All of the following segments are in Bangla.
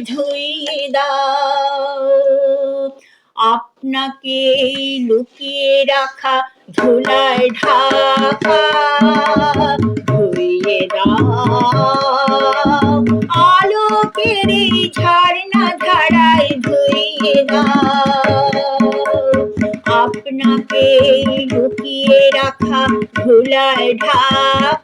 ধুইয়ে দাও। আপনাকে লুকিয়ে রাখা ধুলায় ঢাকা ধুইয়ে দাও। আলোকের ঝর্ণা ধারায় ধুইয়ে দাও। আপনাকে লুকিয়ে রাখা ধুলায় ঢাকা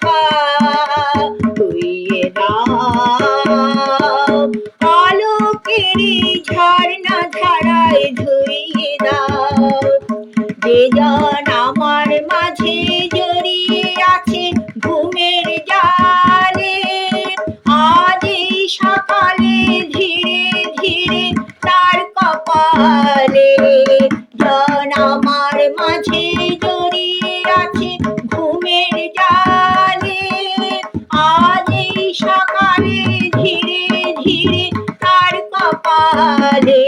কপালে জন আমার মাঝে জড়িয়ে আছে ঘুমের জালে। আজ এই সকালে ধীরে ধীরে তার কপালে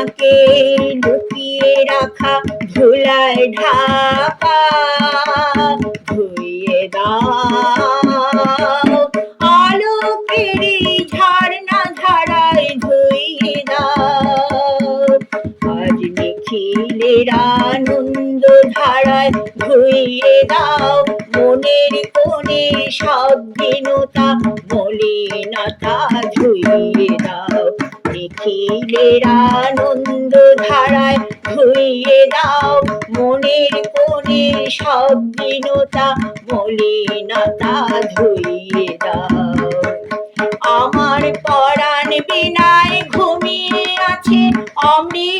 আপনাকে লুকিয়ে রাখা ধুলায় ঢাকা ধুইয়ে দাও। আলোকের ঝর্ণা ধারায় ধুইয়ে দাও। আজ নিখিলের আনন্দ ধারায় ধুইয়ে দাও। মনের কোণে সব দীনতা, মলিনতা ধুইয়ে দাও। আনন্দ ধারায় ধুইয়ে দাও মনের কোণে সব দীনতা মলিনতা ধুইয়ে দাও। আমার পরাণ বিনায় ঘুমিয়ে আছে অমৃত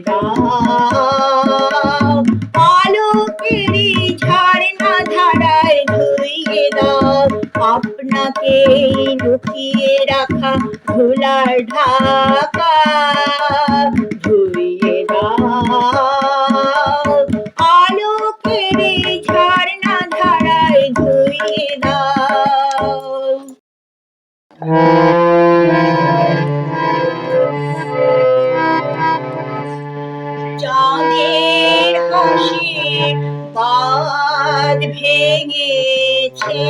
দাও আলোকের ঝর্ণা ধারায় ধুইয়ে দাও। আপনাকে লুকিয়ে রাখা ধুলার ঢাকা। ধুইয়ে দাও। চাঁদের হাসির বাদ ভেঙেছে।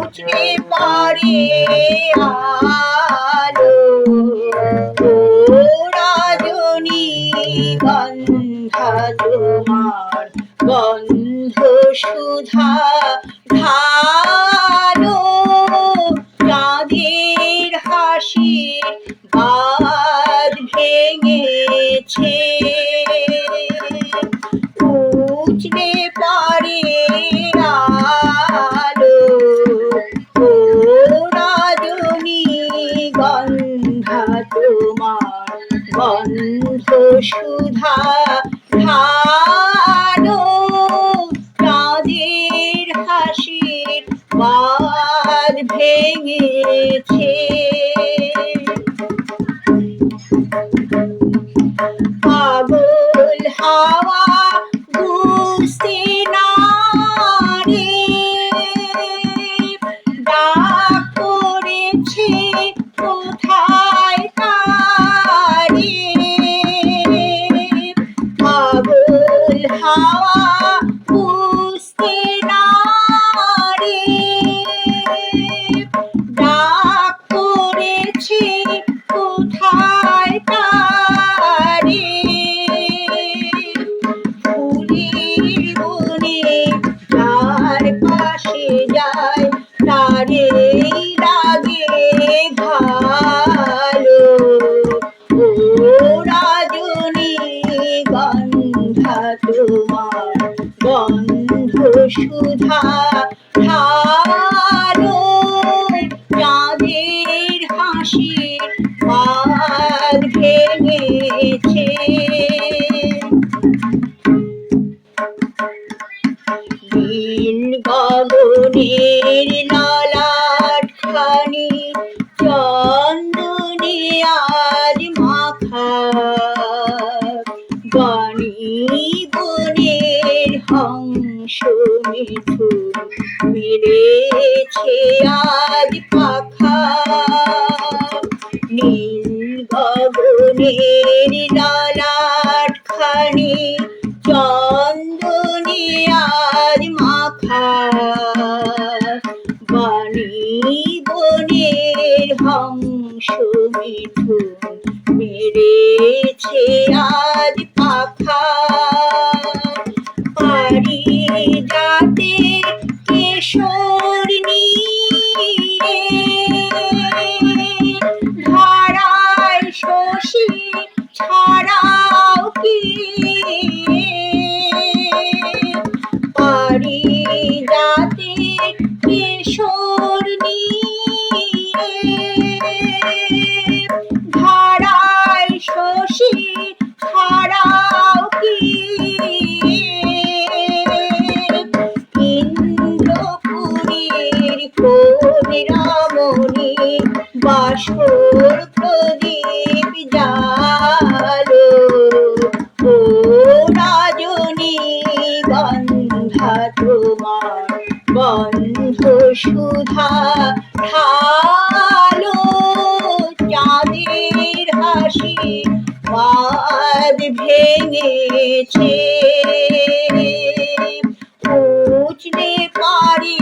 উঠে পারে আলো ভেঙেছে উঠলে পারে আলো ও রাজনী গন্ধা তোমার গন্ধ সুধা ঢালো পাগল হাওয়া। তোমার বন্ধু সুধা। বনের হংস মিঠুন মেরেছে আজ পাখা। নীল গগনের লালাট খানি, চন্দনে আজ মাখা। বাণী বনের হংস মিঠুন মেরেছে আজ পারি যাতে কেশর গন্ধা তোমার বন্ধ সুধা ঢালো চাঁদের হাসি বাদ ভেঙেছে। উচলে পারে